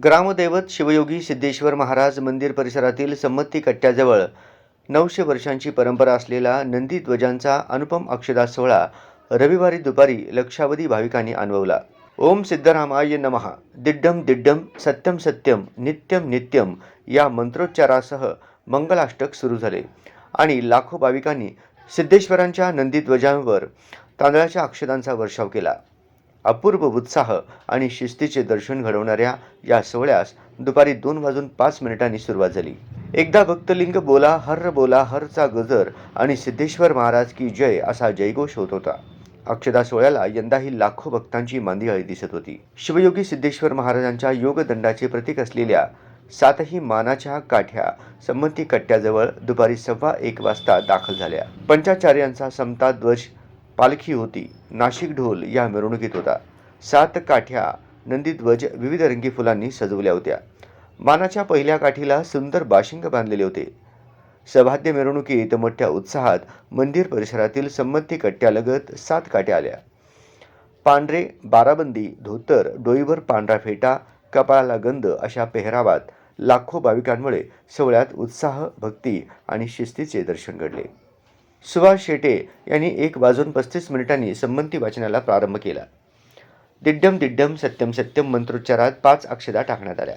ग्रामदैवत शिवयोगी सिद्धेश्वर महाराज मंदिर परिसरातील संमती कट्ट्याजवळ नऊशे वर्षांची परंपरा असलेला नंदी ध्वजांचा अनुपम अक्षदा सोहळा रविवारी दुपारी लक्षावधी भाविकांनी अनुभवला. ओम सिद्धरामाय नमः. दिड्डम दिड्डम सत्यम सत्यम नित्यम नित्यम या मंत्रोच्चारासह मंगलाष्टक सुरू झाले. आणि लाखो भाविकांनी सिद्धेश्वरांच्या नंदी ध्वजांवर तांदळाच्या अक्षदांचा वर्षाव केला. अपूर्व उत्साह आणि शिस्तीचे दर्शन घडवणाऱ्या या सोहळ्यास दुपारी दोन वाजून पाच मिनिटांनी सुरुवात झाली. एकदा भक्तलिंग बोला हर्र बोला हरचा गजर आणि सिद्धेश्वर महाराज की जय असा जयघोष होत होता. अक्षदा सोहळ्याला यंदाही लाखो भक्तांची मांदियाळी दिसत होती. शिवयोगी सिद्धेश्वर महाराजांच्या योगदंडाचे प्रतीक असलेल्या सातही मानाच्या काठ्या संबंधी कट्ट्याजवळ दुपारी सव्वा एक वाजता दाखल झाल्या. पंचाचार्यांचा समता ध्वज पालखी होती. नाशिक ढोल या मिरवणुकीत होता. सात काठ्या नंदीध्वज विविध रंगी फुलांनी सजवल्या होत्या. मानाच्या पहिल्या काठीला सुंदर बाशिंग बांधलेले होते. सभाद्य मिरवणुकीत मोठ्या उत्साहात मंदिर परिसरातील संमती कट्ट्यालगत सात काठ्या आल्या. पांढरे बाराबंदी धोतर डोईवर पांढरा फेटा कपाळाला गंध अशा पेहरावात लाखो भाविकांमुळे सोहळ्यात उत्साह भक्ती आणि शिस्तीचे दर्शन घडले. सुभाष शेटे यांनी एक वाजून पस्तीस मिनिटांनी संमती वाचनाला प्रारंभ केला. दिड्डम दिड्डम सत्यम सत्यम मंत्रोच्चारात पाच अक्षदा टाकण्यात आल्या.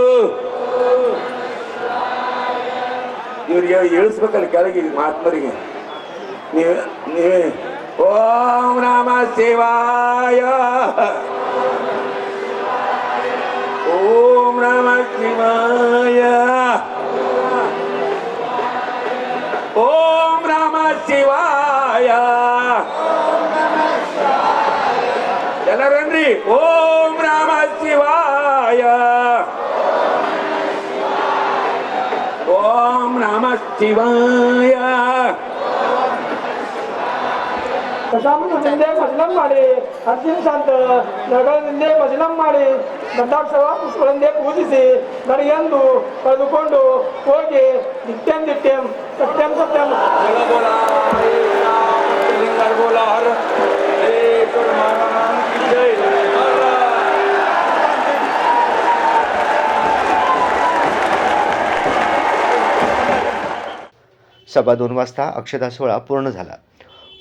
ಇವ್ರು ಇಳಿಸ್ಬೇಕಲ್ಲ ಕೆಳಗೆ ಮಹಾತ್ಮರಿಗೆ ನೀವು ನೀವೇ ಓಂ ನಮ ಶಿವಾಯ ಓಂ ನಮ ಶಿವಾಯ ಓಂ ನಮ ಶಿವಾಯ ಎಲ್ಲರನ್ರಿ ಓಂ ನಮ ಶಿವಾಯ ನಮ ಶಿವಾಯ ದಶಾಮುಖನಿಂದೆ ಭಜನಂ ಮಾಡಿ ಅರ್ಜುನ ಶಾಂತ ನಗರದಿಂದೆ ಭಜನಂ ಮಾಡಿ ದತ್ತಾಕ್ಷರ ಪುಷ್ಪಗಳಿಂದೆ ಪೂಜಿಸಿ ನಡೆಯೆಂದು ಕಳೆದುಕೊಂಡು ಹೋಗಿ ನಿತ್ಯಂ ನಿತ್ಯಂ ಸತ್ಯಂ ಸತ್ಯಂ सभा दोन वाजता अक्षता सोहळा पूर्ण झाला.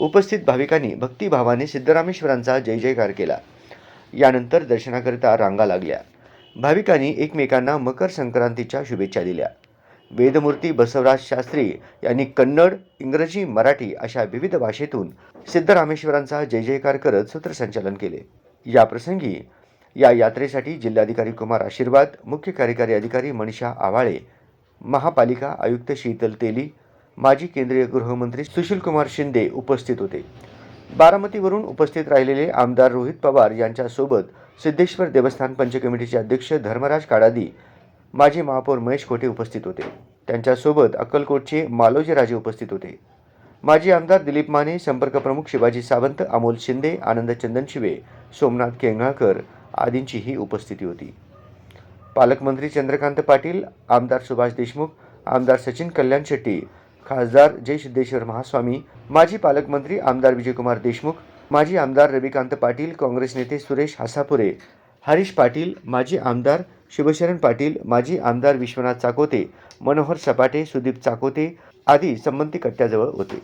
उपस्थित भाविकांनी भक्तिभावाने सिद्धरामेश्वरांचा जय जयकार केला. यानंतर दर्शनाकरिता रांगा लागल्या. भाविकांनी एकमेकांना मकर संक्रांतीच्या शुभेच्छा दिल्या. वेदमूर्ती बसवराज शास्त्री यांनी कन्नड इंग्रजी मराठी अशा विविध भाषेतून सिद्धरामेश्वरांचा जय जयकार करत सूत्रसंचालन केले. याप्रसंगी या यात्रेसाठी जिल्हाधिकारी कुमार आशीर्वाद मुख्य कार्यकारी अधिकारी मनीषा आवाळे महापालिका आयुक्त शीतल तेली माजी केंद्रीय गृहमंत्री सुशीलकुमार शिंदे उपस्थित होते. बारामतीवरून उपस्थित राहिलेले आमदार रोहित पवार यांच्यासोबत सिद्धेश्वर देवस्थान पंचकमिटीचे अध्यक्ष धर्मराज काडादी माजी महापौर महेश कोठे उपस्थित होते. त्यांच्यासोबत अक्कलकोटचे मालोजी राजे उपस्थित होते. माजी आमदार दिलीप माने संपर्क प्रमुख शिवाजी सावंत अमोल शिंदे आनंद चंदनशिवे सोमनाथ केंगळकर आदींचीही उपस्थिती होती. पालकमंत्री चंद्रकांत पाटील आमदार सुभाष देशमुख आमदार सचिन कल्याण शेट्टी खासदार जय सिद्धेश्वर महास्वामी माजी पालकमंत्री आमदार विजयकुमार देशमुख माजी आमदार रविकांत पाटील काँग्रेस नेते सुरेश हासापुरे हरीश पाटील माजी आमदार शिवशरण पाटील माजी आमदार विश्वनाथ चाकोते मनोहर सपाटे सुदीप चाकोते आदी संबंधित कट्ट्याजवळ होते.